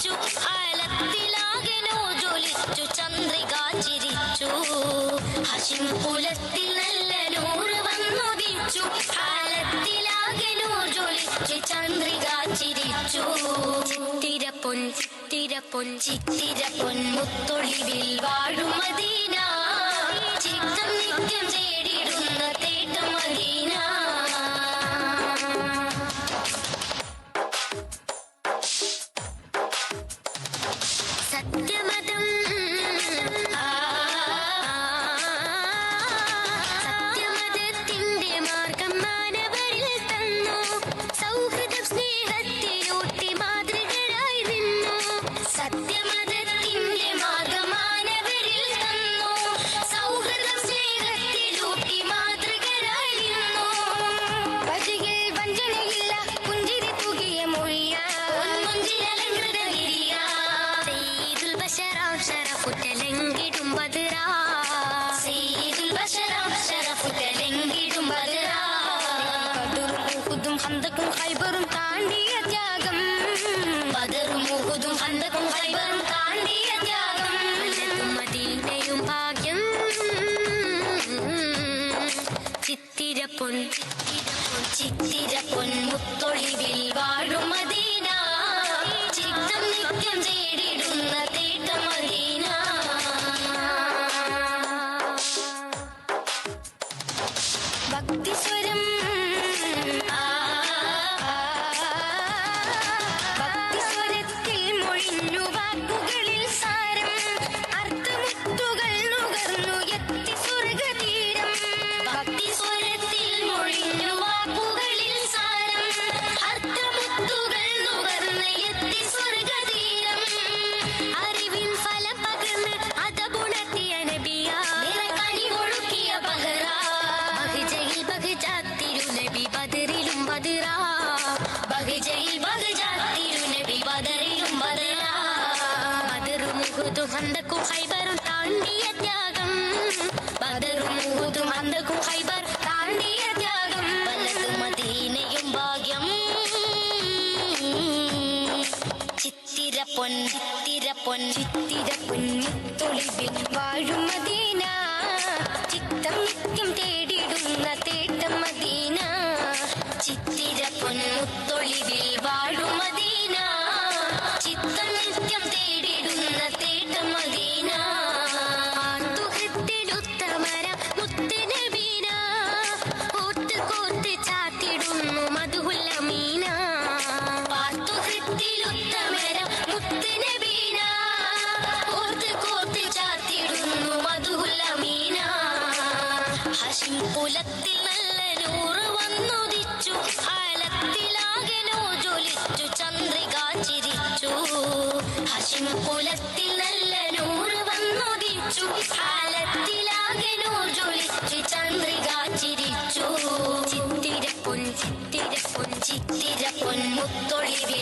ചിരിച്ചു നല്ല ആലത്തിലാകെ ജ്വലിച്ചു ചന്ദ്രിക പൊൻ മുത്തൊളിവിൽ വാഴും മദീന. ചിത്തം നിത്യം തേടിടുന്ന ഖൈബറും താണ്ടിയ ത്യാഗം. This wouldn't. മുഹുദും ഹന്തക്കും ഹൈബറും താണ്ടിയ ത്യാഗം ബദറും മുഹുദും ഹന്തക്കും ഹൈബർ താണ്ടിയ ത്യാഗം വലതു മദീനയും ഭാഗ്യം ചിത്തിര പൊൻ ചിത്തിര പൊൻ ചിത്തിര പൊന്നിത്തൊളിവിൽ വാഴും മദീന ചിത്തം നിത്യം കുലത്തിൽ നല്ല നൂറ് വന്നുദിച്ചു. ആലത്തിലാകെ ജ്വലിച്ചു ചന്ദ്രിക ചിരിച്ചു. ഹഷിം കുലത്തിൽ നല്ല നൂറ് വന്നുദിച്ചു. ആലത്തിലാകെ ജ്വലിച്ചു ചന്ദ്രിക ചിരിച്ചു. ചിത്തിര പൊൻ ചിത്തിര പൊൻ മുത്തൊളിവിൽ